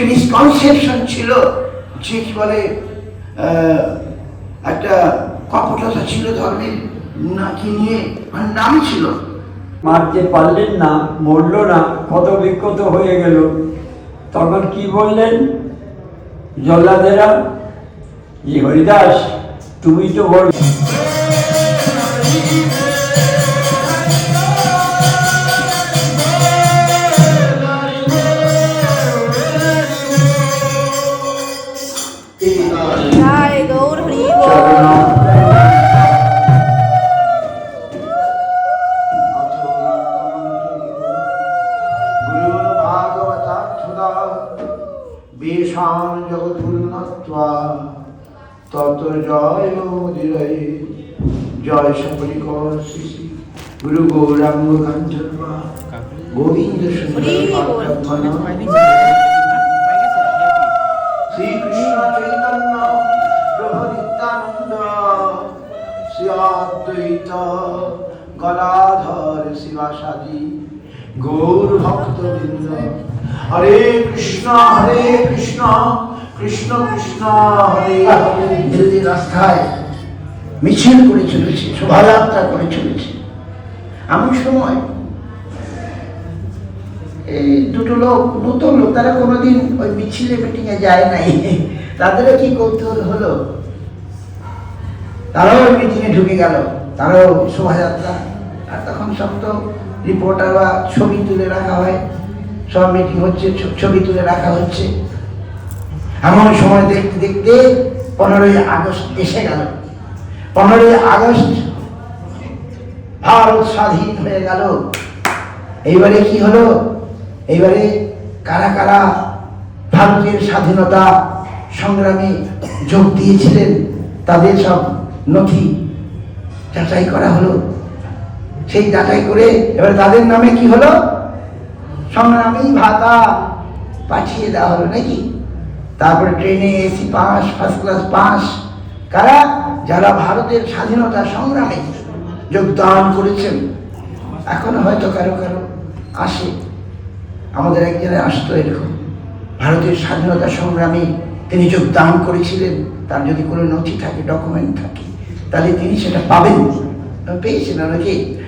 যে মিসকনসেপশন ছিল যে কি বলে একটা কপটতা ছিল ধর্মের, নাকি নিয়ে আর নাম ছিল। মারতে পারলেন না, মরল না, কত বিক্ষত হয়ে গেল। তখন কি বললেন? জল্লাদেরা যে হরিদাস, তুমি তো বল বেশান জগৎগুরুনত্বা তত জয় মোদিরয়ে জয় সকলিকর শ্রী শ্রী গুরু গৌরাঙ্গ কাঞ্চনবা গোবিন্দ শ্রীকৃষ্ণ চৈতন্য প্রভু নিত্যানন্দ শ্রী অদ্বৈত গদাধর শিবাসাদি। গৌর ভক্তবৃন্দ হরে কৃষ্ণ হরে কৃষ্ণ কৃষ্ণ কৃষ্ণ, হরে হরে রাস্তায় মিছিল করে চলেছে, শোভাযাত্রা করে চলেছে, এমন সময় এই দুটো লোক নতুন লোক, তারা কোনোদিন ওই মিছিলে মিটিংয়ে যায় নাই। তাদেরও কি কৌতূহল হলো? তারাও ওই মিটিংয়ে ঢুকে গেল, তারাও শোভাযাত্রা। আর তখন সব তো রিপোর্টার বা ছবি তুলে রাখা হয়। সব মিটিং হচ্ছে ছবি তুলে রাখা হচ্ছে। এমন সময় দেখতে দেখতে পনেরোই আগস্ট এসে গেল। পনেরোই আগস্ট ভারত স্বাধীন হয়ে গেল। এইবারে কি হলো? এইবারে কারা কারা ভারতের স্বাধীনতা সংগ্রামে যোগ দিয়েছিলেন, তাদের সব নথি যাচাই করা হলো। সেই যাচাই করে এবার তাদের নামে কি হলো? সংগ্রামী ভাতা পাঠিয়ে দেওয়া হলো নাকি? তারপরে ট্রেনে AC pass first class pass. কারা? যারা ভারতের স্বাধীনতা সংগ্রামে যোগদান করেছেন। এখন হয়তো কারও কারও আসে। আমাদের একজনে আসতো এরকম। ভারতের স্বাধীনতা সংগ্রামে তিনি যোগদান করেছিলেন। তার যদি কোনো নথি থাকে ডকুমেন্ট থাকে, তাহলে তিনি সেটা পাবেন। পেয়েছেন অনেকে।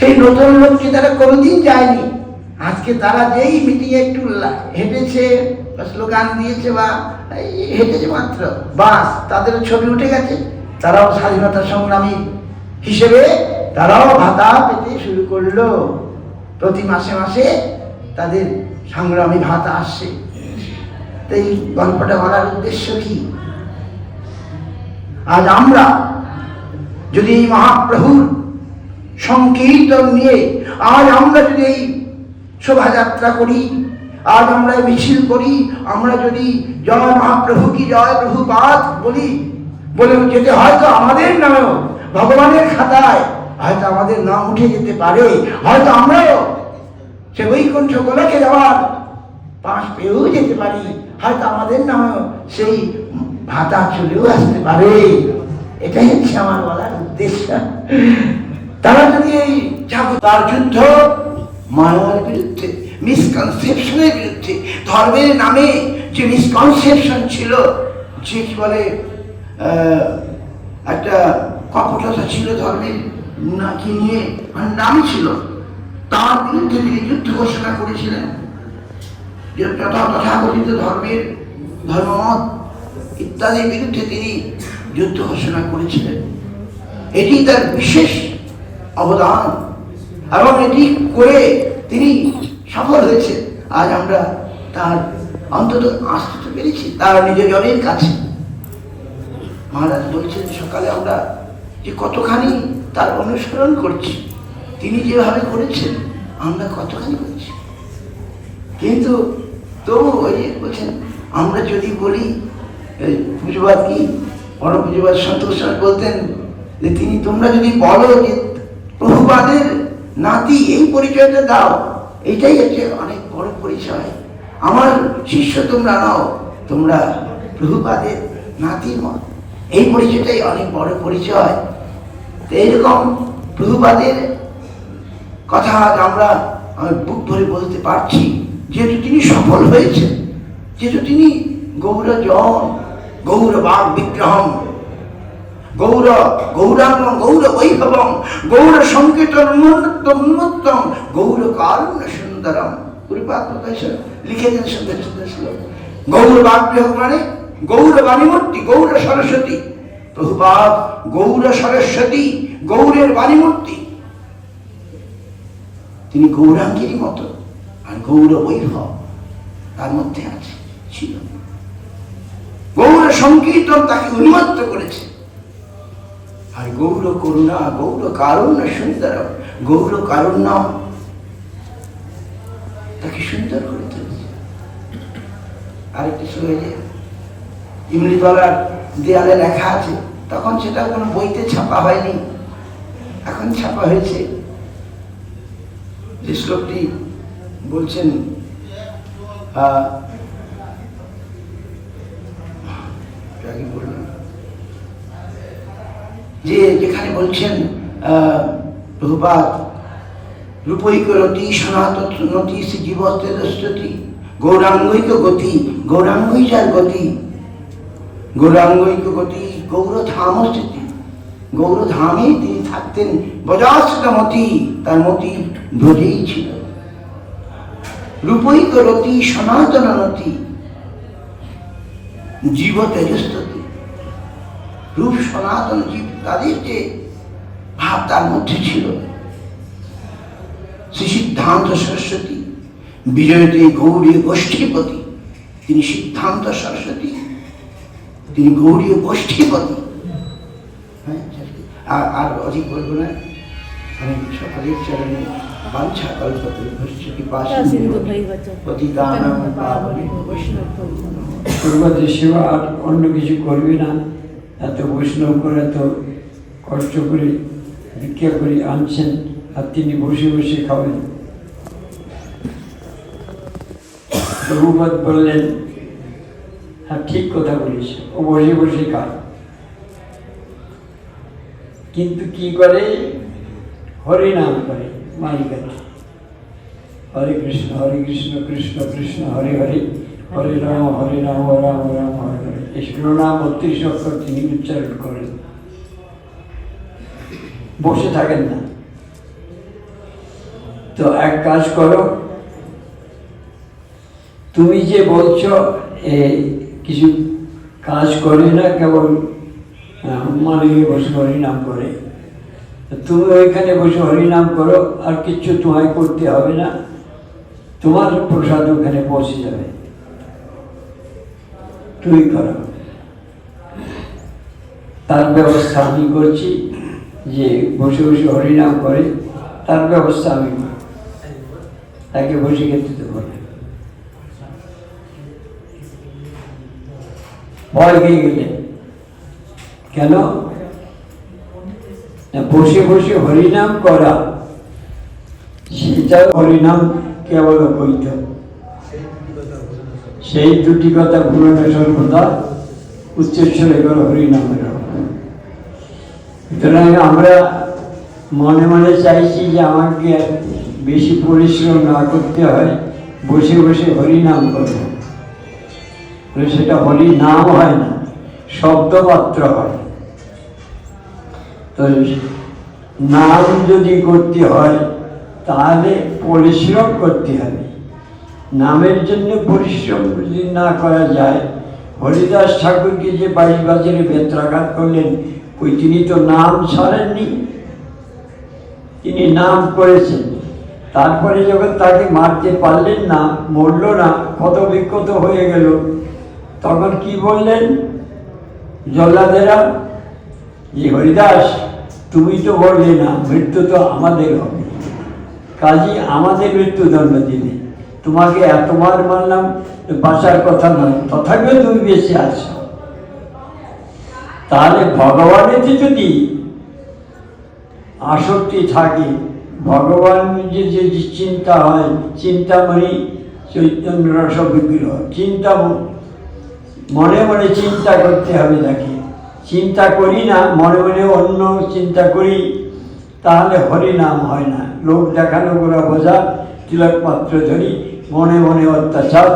সেই নতুন লোককে তারা কোনোদিন যায়নি। আজকে তারা যেই মিটিংয়ে একটু হেঁটেছে স্লোগান দিয়েছে বা হেঁটেছে মাত্র, বাস, তাদের ছবি উঠে গেছে। তারাও স্বাধীনতা সংগ্রামী হিসেবে তারাও ভাতা পেতে শুরু করল। প্রতি মাসে মাসে তাদের সংগ্রামী ভাতা আসছে। এই গল্পটা বলার উদ্দেশ্য কি? আজ আমরা যদি মহাপ্রভুর সংকীর্তন নিয়ে আজ আমরা যদি এই শোভাযাত্রা করি, আজ আমরা মিছিল করি, আমরা যদি জয় মহাপ্রভু কি জয় প্রভুপাত বলি, বলে যেতে হয়তো আমাদের নামেও ভগবানের খাতায় হয়তো আমাদের নাম উঠে যেতে পারে। হয়তো আমরাও সে বৈকুণ্ঠ গোলকে যাওয়ার পাশ পেয়েও যেতে পারি। হয়তো আমাদের নামেও সেই ভাতা চলেও আসতে পারে। এটাই হচ্ছে আমার বলার উদ্দেশ্য। তার যুদ্ধ মায়ার বিরুদ্ধে মিসকনসেপশনের বিরুদ্ধে, ধর্মের নামে যে মিসকনসেপশন ছিল, যে কি বলে একটা কপটতা ছিল ধর্মের নাকি নিয়ে নামই ছিল, তার বিরুদ্ধে তিনি যুদ্ধ ঘোষণা করেছিলেন। তথাকথিত ধর্মের ধর্মমত ইত্যাদির বিরুদ্ধে তিনি যুদ্ধ ঘোষণা করেছিলেন। এটি তার বিশেষ অবদান। এবং এটি করে তিনি সফল হয়েছে আজ আমরা তার অন্তত আসতে পেরেছি, তার নিজের জনের কাছে। মহারাজ বলছেন, সকালে আমরা যে কতখানি তার অনুসরণ করছি, তিনি যেভাবে করেছেন, আমরা কতখানি করছি। কিন্তু তবু ওই যে বলছেন, আমরা যদি বলি পুজোবাদ কি? বড় পুজোবাদ সন্তোষ বলতেন যে, তিনি তোমরা যদি বলো যে প্রভুবাদের নাতি, এই পরিচয়টা দাও। এটাই হচ্ছে অনেক বড় পরিচয়। আমার শিষ্য তোমরা নাও, তোমরা প্রভুপাদের নাতির মত এই পরিচয়টাই অনেক বড় পরিচয়। তো এইরকম প্রভুপাদের কথা আজ আমরা, আমি বুক ভরে বলতে পারছি, যেহেতু তিনি তিনি সফল হয়েছেন, যেহেতু তিনি গৌরজন গৌরবাগ বিগ্রহম গৌর গৌরাঙ্গম গৌর বৈভবম, গৌর গৌর সুন্দরম। লিখেছেন সুন্দর সুন্দর শ্লোক গৌর মানে গৌর বাণীমূর্তি, গৌর সরস্বতী। গৌর সরস্বতী, গৌরের বাণীমূর্তি। তিনি গৌরাঙ্গেরই মতো আর গৌর বৈভব তার মধ্যে আছে, ছিল। গৌর সংকীর্তন তাকে উন্মত্ত করেছে। আর গৌর করুণা গৌর কারুণ্য সুন্দর গৌর কারুণ্য। তাকে সুন্দর করে তুলেছে। আরেকটি যে ইমলিতলার দেয়ালে লেখা আছে তখন সেটা কোনো বইতে ছাপা হয়নি। এখন ছাপা হয়েছে। যে শ্লোকটি বলছেন আহ, যে যেখানে বলছেন আহ, প্রভুপাদ রূপৈক রতি সনাতন নতি শ্রী জীবস্তি গৌরাঙ্গৈক গতি গৌরাঙ্গই যার গতি গৌরাঙ্গৈক গতি গৌরধাম স্থিতি গৌরধামে তিনি থাকতেন বজাশ্রিত মতি তার মতি ব্রজেই ছিল। রূপৈক রতি সনাতন নতি জীব তেজস্তি রূপ সনাতন জীব তাদের যে ভাব তার মধ্যে ছিল। শ্রী সিদ্ধান্ত সরস্বতী বিজয়তী গৌরী গোষ্ঠীপতি তিনি সিদ্ধান্ত সরস্বতী তিনি গৌরীয় গোষ্ঠীপতি। হ্যাঁ আর আর অধিক বলব না আমি সকলের চরণে বাঞ্ছা কল্পতে ভস্য পাশে সিন্ধু ভাই পাবনে বৈষ্ণব পূর্বদের সেবা আর অন্য কিছু করবি না। এত বৈষ্ণব করে, এত কষ্ট করে, ভিক্ষা করে আনছেন আর তিনি বসে বসে খাবেন। প্রভুপদ বললেন হ্যাঁ ঠিক কথা বলিস, ও বসে বসে খায়। কিন্তু কি করে? হরি নাম করে মালিকাটা হরে কৃষ্ণ হরে কৃষ্ণ কৃষ্ণ কৃষ্ণ, হরে হরে। হরে রাম হরে রাম রাম রাম, হরে এই শিরোনাম বত্রিশ অক্ষর তিনি উচ্চারণ করেন। বসে থাকেন না। তো এক কাজ করো। তুমি যে বলছো, এ কিছু কাজ করে না, কেবল মালিকে বসে হরিনাম করে। তুমি ওইখানে বসে হরিনাম করো, আর কিচ্ছু তোমায় করতে হবে না। তোমার প্রসাদ ওখানে পৌঁছে যাবে। তুমি করো। তার ব্যবস্থা আমি করছি যে বসে বসে হরিনাম করে, তার ব্যবস্থা আমি তাকে বসে খেতে দেবো ভয় পেয়ে গেলেন কেন? বসে বসে হরিনাম করা। সেটা হরিনাম কেবল বৈধ সেই দুটি কথা ভুলনে সর্বদা উচ্চস্বরে করো হরিনামের সুতরাং আমরা মনে মনে চাইছি যে আমাকে বেশি পরিশ্রম না করতে হয়, বসে বসে হরিনাম করব। সেটা হরি নাম হয় না শব্দমাত্র হয়। তো নাম যদি করতে হয়, তাহলে পরিশ্রম করতে হবে। নামের জন্য পরিশ্রম যদি না করা যায়, হরিদাস ঠাকুরকে যে বাইশ বাজারে বেত্রাঘাত করলেন ওই তিনি তো নাম ছাড়েননি? তিনি নাম করেছেন। তারপরে যখন তাকে মারতে পারলেন না, মরল না কত বিক্ষত হয়ে গেল। তখন কি বললেন? জল্লাদেরা যে হরিদাস, তুমি তো বললে না, মৃত্যু তো আমাদের হবে। কাজী, আমাদের মৃত্যুদণ্ড দিলে তোমাকে এতবার মানলাম বাঁচার কথা নয়, তথাপিও তুমি বেশি আছো। তাহলে ভগবানেতে যদি আসক্তি থাকে, ভগবান যে যে চিন্তা হয় চিন্তামণি চৈতন্য রস বিগ্রহ চিন্তা মনে মনে চিন্তা করতে হবে তাকে। চিন্তা করি না, মনে মনে অন্য চিন্তা করি, তাহলে হরি নাম হয় না। লোক দেখানো গোড়া বোঝা তিলক পাত্র ধরি। মনে মনে অত্যাচার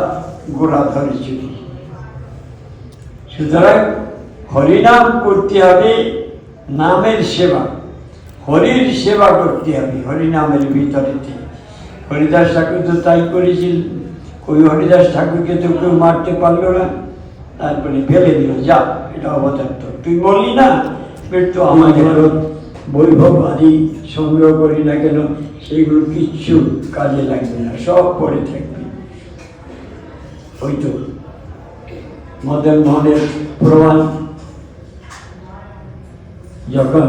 গোড়া ধরে চুরি সুতরাং হরিনাম করতে হবে নামের সেবা। হরির সেবা করতে হবে হরিনামের ভিতরেতে হরিদাস ঠাকুর তো তাই করেছিল। ওই হরিদাস ঠাকুরকে তো কেউ মারতে পারল না। তারপরে ফেলে দিল, যা, এটা অবতার্থ তুই বললি, না মৃত্যু আমাদের বৈভব আদি সংগ্রহ করি না কেন, সেগুলো কিচ্ছু কাজে লাগবে না, সব পড়ে থাকবে। ওই তো মদন মোহনের প্রমাণ যখন